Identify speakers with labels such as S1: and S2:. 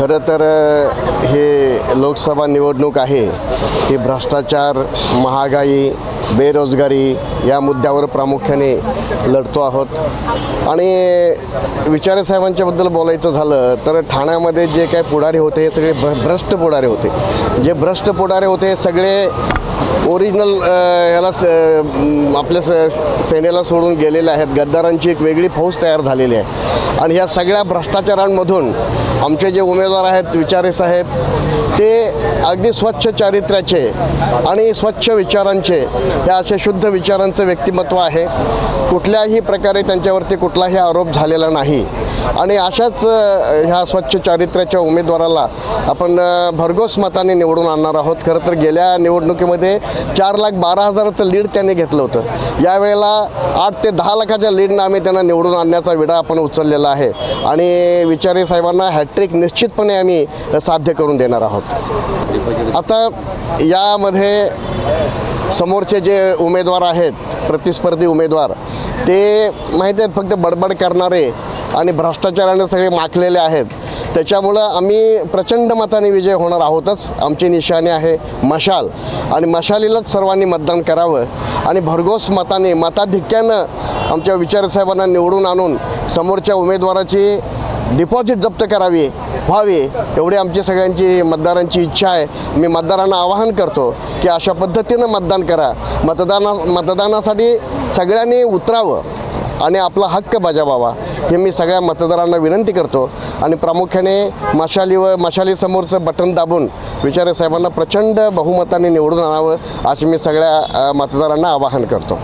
S1: खरं तर हे लोकसभा निवडणूक आहे ही भ्रष्टाचार महागाई बेरोजगारी या मुद्द्यावर प्रामुख्याने लढतो आहोत. आणि विचारे साहेबांच्याबद्दल बोलायचं झालं तर ठाण्यामध्ये जे काय पुढारे होते हे सगळे भ्रष्ट पुढारे होते. जे भ्रष्ट पुढारे होते हे सगळे ओरिजिनल याला स आपल्या स सेनेला सोडून गेलेले आहेत. गद्दारांची एक वेगळी फौज तयार झालेली आहे. आणि ह्या सगळ्या भ्रष्टाचारांमधून आमचे जे उमेदवार आहेत विचारे साहेब ते अगदी स्वच्छ चारित्र्याचे आणि स्वच्छ विचारांचे हे असे शुद्ध विचारांचं व्यक्तिमत्व आहे. कुठल्याही प्रकारे त्यांच्यावरती कुठलाही आरोप झालेला नाही. आणि अशाच ह्या स्वच्छ चारित्र्याच्या उमेदवाराला आपण भरघोस मताने निवडून आणणार आहोत. खरं तर गेल्या निवडणुकीमध्ये चार लाख बारा हजाराचं लीड त्यांनी घेतलं होतं. यावेळेला आठ ते दहा लाखाच्या लीडनं आम्ही त्यांना निवडून आणण्याचा विडा आपण उचललेला आहे. आणि विचारे साहेबांना ट्रेक निश्चितपणे आम्ही साध्य करून देणार आहोत. आता यामध्ये समोरचे जे उमेदवार आहेत प्रतिस्पर्धी उमेदवार ते माहिती आहेत फक्त बडबड करणारे आणि भ्रष्टाचाराने सगळे माखलेले आहेत. त्याच्यामुळं आम्ही प्रचंड मताने विजय होणार आहोतच. आमची निशाणी आहे मशाल. आणि मशालीलाच सर्वांनी मतदान करावं. आणि भरघोस मताने मताधिक्यानं आमच्या विचारसाहेबांना निवडून आणून समोरच्या उमेदवाराची डिपॉझिट जप्त करावी व्हावी एवढी आमची सगळ्यांची मतदारांची इच्छा आहे. मी मतदारांना आवाहन करतो की अशा पद्धतीनं मतदान करा. मतदाना मतदानासाठी सगळ्यांनी उतरावं आणि आपला हक्क बजावावा हे मी सगळ्या मतदारांना विनंती करतो. आणि प्रामुख्याने मशालीवर मशालीसमोरचं बटन दाबून विचारे साहेबांना प्रचंड बहुमताने निवडून आणावं असे मी सगळ्या मतदारांना आवाहन करतो.